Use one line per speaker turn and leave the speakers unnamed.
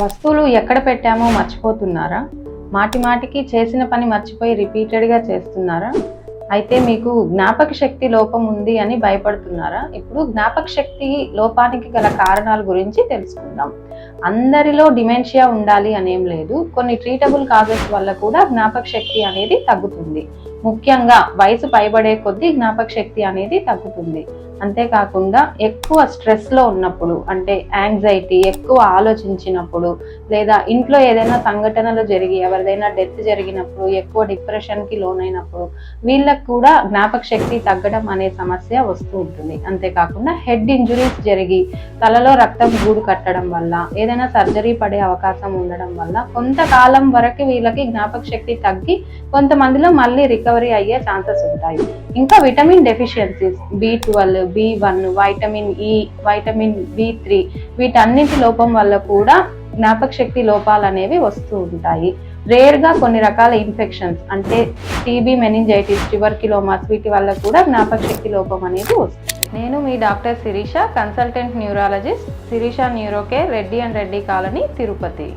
వస్తువులు ఎక్కడ పెట్టామో మర్చిపోతున్నారా? మాటి మాటికి చేసిన పని మర్చిపోయి రిపీటెడ్గా చేస్తున్నారా? అయితే మీకు జ్ఞాపక శక్తి లోపం ఉంది అని భయపడుతున్నారా? ఇప్పుడు జ్ఞాపక శక్తి లోపానికి గల కారణాల గురించి తెలుసుకుందాం. అందరిలో డిమెన్షియా ఉండాలి అనేం లేదు. కొన్ని ట్రీటబుల్ కాజెస్ వల్ల కూడా జ్ఞాపక శక్తి అనేది తగ్గుతుంది. ముఖ్యంగా వయసు పైబడే కొద్దీ జ్ఞాపక శక్తి అనేది తగ్గుతుంది. అంతేకాకుండా ఎక్కువ స్ట్రెస్లో ఉన్నప్పుడు అంటే యాంగ్జైటీ ఎక్కువ ఆలోచించినప్పుడు లేదా ఇంట్లో ఏదైనా సంఘటనలు జరిగి ఎవరిదైనా డెత్ జరిగినప్పుడు ఎక్కువ డిప్రెషన్కి లోనైనప్పుడు వీళ్ళకు కూడా జ్ఞాపక శక్తి తగ్గడం అనే సమస్య వస్తూ ఉంటుంది. అంతేకాకుండా హెడ్ ఇంజురీస్ జరిగి తలలో రక్తం గూడు కట్టడం వల్ల ఏదైనా సర్జరీ పడే అవకాశం ఉండడం వల్ల కొంతకాలం వరకు వీళ్ళకి జ్ఞాపక శక్తి తగ్గి కొంతమందిలో మళ్ళీ రికవరీ అయ్యే ఛాన్సెస్ ఉంటాయి. ఇంకా vitamin deficiencies B twelve B one vitamin E vitamin B three వీటన్నింటి లోపం వల్ల కూడా జ్ఞాపక శక్తి లోపాలు అనేవి వస్తూ ఉంటాయి. రేర్గా కొన్ని రకాల ఇన్ఫెక్షన్స్ అంటే టీబీ మెనింజైటిస్ ట్యూబర్కిలోమాస్ వీటి వల్ల కూడా జ్ఞాపక శక్తి లోపం అనేది వస్తుంది నేను మీ doctor Sirisha consultant neurologist Sirisha Neurocare Reddy and Reddy colony Tirupati.